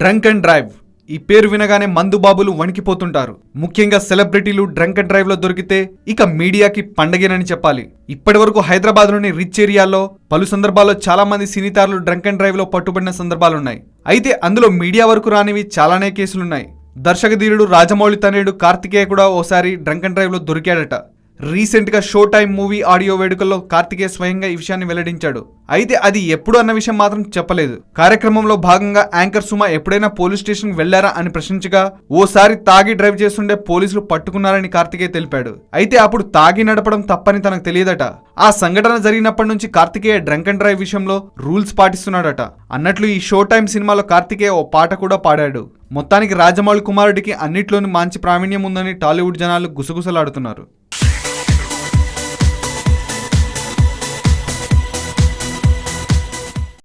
Drunk and drive. ఈ పేరు వినగానే మందుబాబులు వణికిపోతుంటారు. ముఖ్యంగా సెలబ్రిటీలు డ్రంక్ అండ్ డ్రైవ్లో దొరికితే ఇక మీడియాకి పండగేనని చెప్పాలి. ఇప్పటి వరకు హైదరాబాద్లోని రిచ్ ఏరియాలో పలు సందర్భాల్లో చాలా మంది సినీతారులు డ్రంక్ అండ్ డ్రైవ్లో పట్టుబడిన సందర్భాలున్నాయి. అయితే అందులో మీడియా వరకు రానివి చాలానే కేసులున్నాయి. దర్శకధీరుడు రాజమౌళి తనయుడు కార్తికేయ కూడా ఓసారి డ్రంక్ అండ్ డ్రైవ్లో దొరికాడట. రీసెంట్గా షో టైమ్ మూవీ ఆడియో వేడుకల్లో కార్తికేయ స్వయంగా ఈ విషయాన్ని వెల్లడించాడు. అయితే అది ఎప్పుడు అన్న విషయం మాత్రం చెప్పలేదు. కార్యక్రమంలో భాగంగా యాంకర్ సుమ ఎప్పుడైనా పోలీస్ స్టేషన్ వెళ్ళారా అని ప్రశ్నించగా ఓసారి తాగి డ్రైవ్ చేస్తుండే పోలీసులు పట్టుకున్నారని కార్తికేయ తెలిపాడు. అయితే అప్పుడు తాగి నడపడం తప్పని తనకు తెలియదట. ఆ సంఘటన జరిగినప్పటి నుంచి కార్తికేయ డ్రంక్ అండ్ డ్రైవ్ విషయంలో రూల్స్ పాటిస్తున్నాడట. అన్నట్లు ఈ షో టైమ్ సినిమాలో కార్తికేయ ఓ పాట కూడా పాడాడు. మొత్తానికి రాజమౌళి కుమారుడికి అన్నిట్లోనూ మంచి ప్రావీణ్యం ఉందని టాలీవుడ్ జనాలు గుసగుసలాడుతున్నారు.